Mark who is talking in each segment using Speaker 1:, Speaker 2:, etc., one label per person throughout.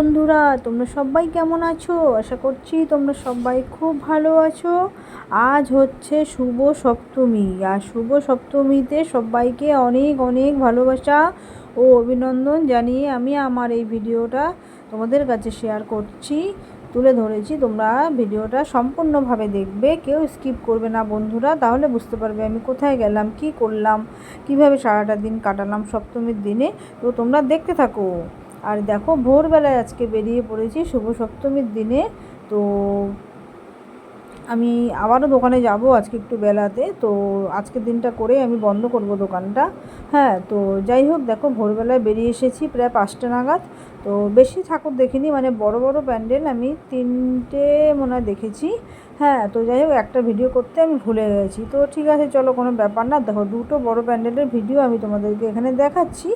Speaker 1: বন্ধুরা, তোমরা সবাই কেমন আছো? আশা করছি তোমরা সবাই খুব ভালো আছো। আজ হচ্ছে শুভ সপ্তমী, আর শুভ সপ্তমীতে সবাইকে অনেক অনেক ভালোবাসা ও অভিনন্দন জানিয়ে আমি আমার এই ভিডিওটা তোমাদের কাছে শেয়ার করছি, তুলে ধরেছি। তোমরা ভিডিওটা সম্পূর্ণভাবে দেখবে, কেউ স্কিপ করবে না বন্ধুরা। তাহলে বুঝতে পারবে আমি কোথায় গেলাম, কি করলাম, কীভাবে সারাটা দিন কাটালাম সপ্তমীর দিনে। তো তোমরা দেখতে থাকো। আর দেখো ভোরবেলায় আজকে বেরিয়ে পড়েছি শুভ সপ্তমীর দিনে তো আমি আবারও দোকানে যাব আজকে একটু বেলাতে, তো আজকের দিনটা করে আমি বন্ধ করব দোকানটা। হ্যাঁ তো যাই হোক, দেখো ভোরবেলায় বেরিয়ে এসেছি প্রায় পাঁচটা নাগাদ। তো বেশি ঠাকুর দেখিনি মানে বড় বড় প্যান্ডেল আমি তিনটে মনে হয় দেখেছি। হ্যাঁ তো যাই হোক, একটা ভিডিও করতে আমি ভুলে গেছি। তো ঠিক আছে, চলো কোনো ব্যাপার না। দেখো, দুটো বড় প্যান্ডেলের ভিডিও আমি তোমাদেরকে এখানে দেখাচ্ছি।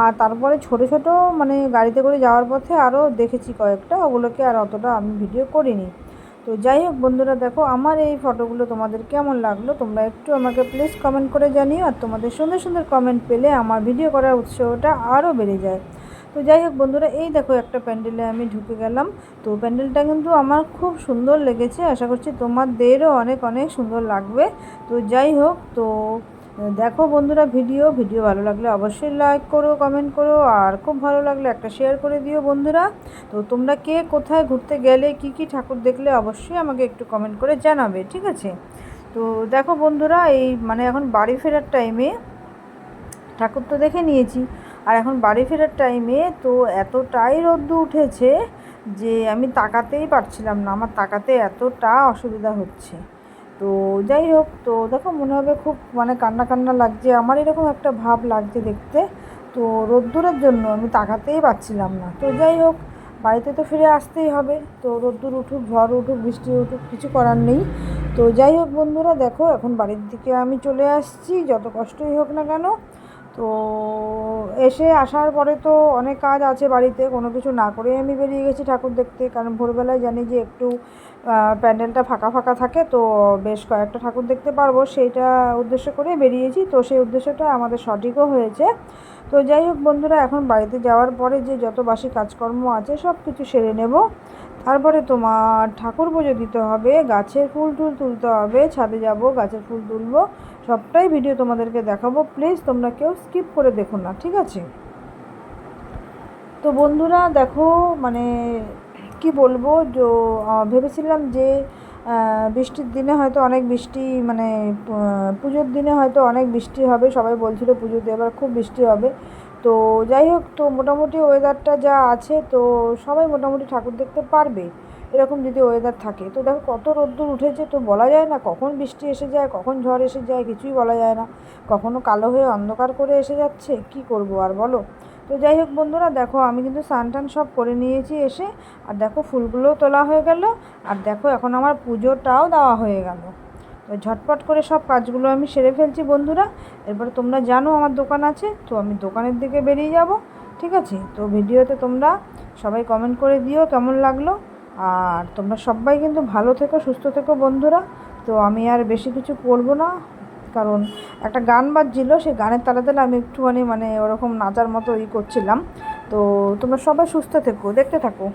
Speaker 1: আর তারপরে ছোট ছোট মানে গাড়িতে করে যাওয়ার পথে আরও দেখেছি কয়েকটা। ওগুলোকে আর অতটা আমি ভিডিও করিনি। তো যাই হোক বন্ধুরা, দেখো আমার এই ফটোগুলো তোমাদের কেমন লাগল তোমরা একটু আমাকে প্লিজ কমেন্ট করে জানিও আর তোমাদের সুন্দর সুন্দর কমেন্ট পেলে আমার ভিডিও করার উৎসাহটা আরও বেড়ে যায়। তো যাই হোক বন্ধুরা, এই দেখো একটা প্যান্ডেলে আমি ঢুকে গেলাম। তো প্যান্ডেলটা কিন্তু আমার খুব সুন্দর লেগেছে। আশা করছি তোমাদেরও অনেক অনেক সুন্দর লাগবে। তো যাই হোক, তো দেখো বন্ধুরা ভিডিও ভিডিও ভালো লাগলে অবশ্যই লাইক করো কমেন্ট করো, আর খুব ভালো লাগলে একটা শেয়ার করে দিও বন্ধুরা। তো তোমরা কে কোথায় ঘুরতে গেলে, কি কি ঠাকুর দেখলে অবশ্যই আমাকে একটু কমেন্ট করে জানাবে, ঠিক আছে? তো দেখো বন্ধুরা, এই মানে এখন বাড়ি ফেরার টাইমে ঠাকুর তো দেখে নিয়েছি, আর এখন বাড়ি ফেরার টাইমে তো এতটাই রোদ্দু উঠেছে যে আমি তাকাতেই পারছিলাম না, আমার তাকাতে এতটা অসুবিধা হচ্ছে। তো যাই হোক, তো দেখো মনে হবে খুব মানে কান্না কান্না লাগছে। আমার এরকম একটা ভাব লাগছে দেখতে। তো রোদ্দুরের জন্য আমি তাকাতেই পারছিলাম না। তো যাই হোক, বাড়িতে তো ফিরে আসতেই হবে। তো রোদ্দুর উঠুক, ঝড় উঠুক, বৃষ্টি উঠুক, কিছু করার নেই। তো যাই হোক বন্ধুরা, দেখো এখন বাড়ির দিকে আমি চলে আসছি। যত কষ্টই হোক না কেন তো এসে আসার পরে তো অনেক কাজ আছে বাড়িতে, কোনো কিছু না করেই আমি বেরিয়ে গেছি ঠাকুর দেখতে। কারণ ভোরবেলায় জানি যে একটু প্যান্ডেলটা ফাঁকা ফাঁকা থাকে, তো বেশ কয়েকটা ঠাকুর দেখতে পারব। সেইটা উদ্দেশ্য করে বেরিয়েছি, তো সেই উদ্দেশ্যটা আমাদের সঠিকও হয়েছে। তো যাই হোক বন্ধুরা, এখন বাড়িতে যাওয়ার পরে যে যত বাসি কাজকর্ম আছে সব কিছু সেরে নেব। তারপরে তোমার ঠাকুর পুজো দিতে হবে, গাছের ফুল টুল তুলতে হবে, ছাদে যাব, গাছের ফুল তুলবো। সবটাই ভিডিও তোমাদেরকে দেখাবো। প্লিজ তোমরা কেউ স্কিপ করে দেখো না, ঠিক আছে? তো বন্ধুরা, দেখো মানে কি বলব, যে ভেবেছিলাম যে বৃষ্টির দিনে হয়তো অনেক বৃষ্টি মানে পুজোর দিনে হয়তো অনেক বৃষ্টি হবে। সবাই বলছিল পুজোতে এবার খুব বৃষ্টি হবে। তো যাই হোক, তো মোটামুটি ওয়েদারটা যা আছে, তো সবাই মোটামুটি ঠাকুর দেখতে পারবে। এরকম যদি ওয়েদার থাকে, তো দেখো কত রোদ্দুর উঠেছে তো বলা যায় না, কখন বৃষ্টি এসে যায়, কখন ঝড় এসে যায়, কিছুই বলা যায় না। কখনো কালো হয়ে অন্ধকার করে এসে যাচ্ছে, কি করব আর বলো? তো যাই হোক বন্ধুরা, দেখো আমি কিন্তু টান সব করে নিয়েছি এসে, আর দেখো ফুলগুলোও তোলা হয়ে গেল, আর দেখো এখন আমার পুজোটাও দেওয়া হয়ে গেল। তো ঝটপট করে সব কাজগুলো আমি সেরে ফেলছি বন্ধুরা, এরপরে তোমরা জানো আমার দোকান আছে, তো আমি দোকানের দিকে বেরিয়ে যাব, ঠিক আছে? তো ভিডিওতে তোমরা সবাই কমেন্ট করে দিও কেমন লাগল। আর তোমরা সবাই কিন্তু ভালো থেকো, সুস্থ থেকো বন্ধুরা। তো আমি আর বেশি কিছু করব না, কারণ একটা গান বাজছিল, সেই গানের তালে তালে আমি একটুখানি মানে ওরকম নাচার মতো ই করছিলাম। তো তোমরা সবাই সুস্থ থেকো, দেখতে থাকো।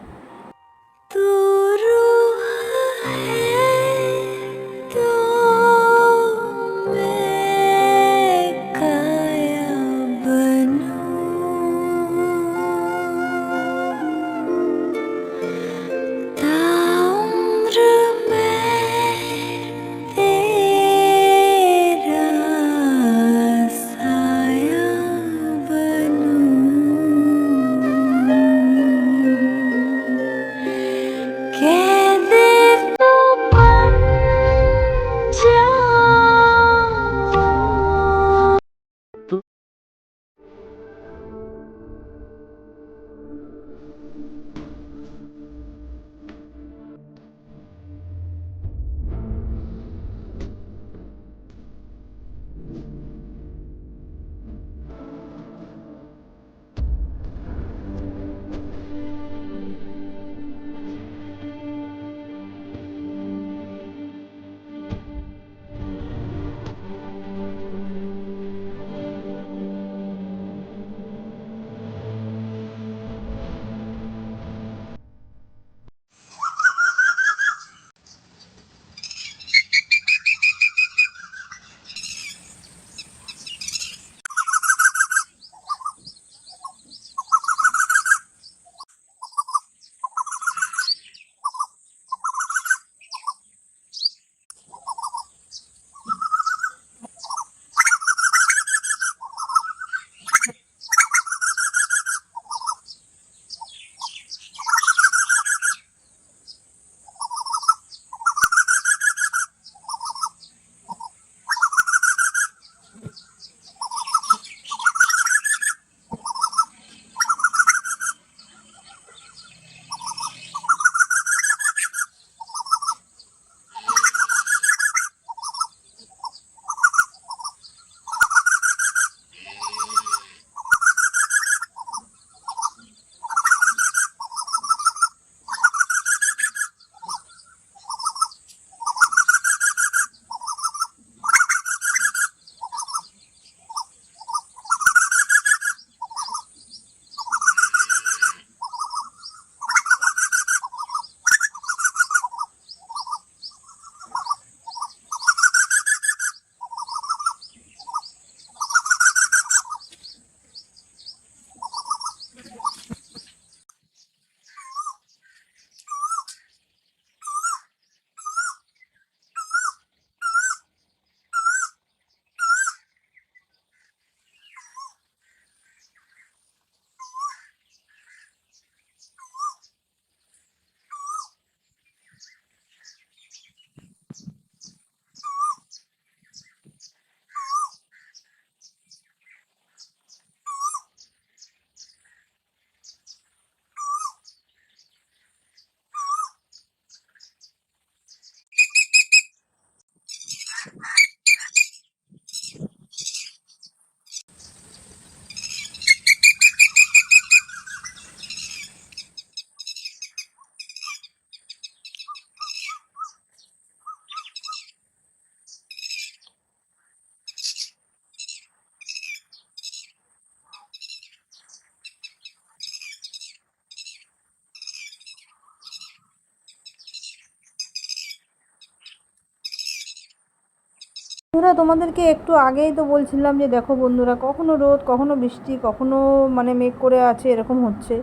Speaker 1: বন্ধুরা, তোমাদেরকে একটু আগেই তো বলছিলাম যে, দেখো বন্ধুরা, কখনো রোদ, কখনো বৃষ্টি, কখনো মানে মেঘ করে আছে, এরকম হচ্ছে।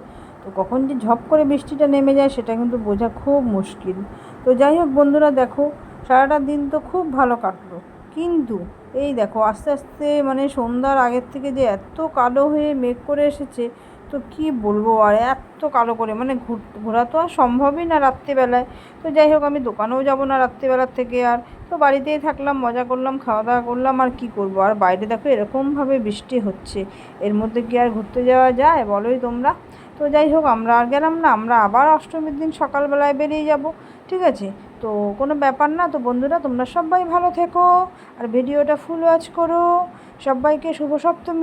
Speaker 1: তো কখন যে ঝপ করে বৃষ্টিটা নেমে যায়, সেটা কিন্তু বোঝা খুব মুশকিল। তো যাই হোক বন্ধুরা, দেখো, সারাটা দিন তো খুব ভালো কাটলো। কিন্তু এই দেখো, আস্তে আস্তে মানে সন্ধ্যার আগের থেকে যে এত কালো হয়ে মেঘ করে এসেছে তো কি বলব আর এত কালো করে মানে ঘুর- ঘোরা তো আর সম্ভবই না রাত্রিবেলায়। তো যাই হোক, আমি দোকানেও যাব না রাত্রিবেলার থেকে আর। তো বাড়িতেই থাকলাম, মজা করলাম খাওয়া দাওয়া করলাম, আর কি করব? আর বাইরে দেখো, এরকমভাবে বৃষ্টি হচ্ছে। এর মধ্যে কি আর ঘুরতে যাওয়া যায় বলোই তোমরা? তো যাই হোক, আমরা আর গেলাম না, আমরা আবার অষ্টমীর দিন সকালবেলায় বেরিয়ে যাব, ঠিক আছে? তো কোনো ব্যাপার না, তো বন্ধুরা, তোমরা সবাই ভালো থেকো, আর ভিডিওটা ফুল ওয়াচ করো। সবাইকে শুভ সপ্তমী।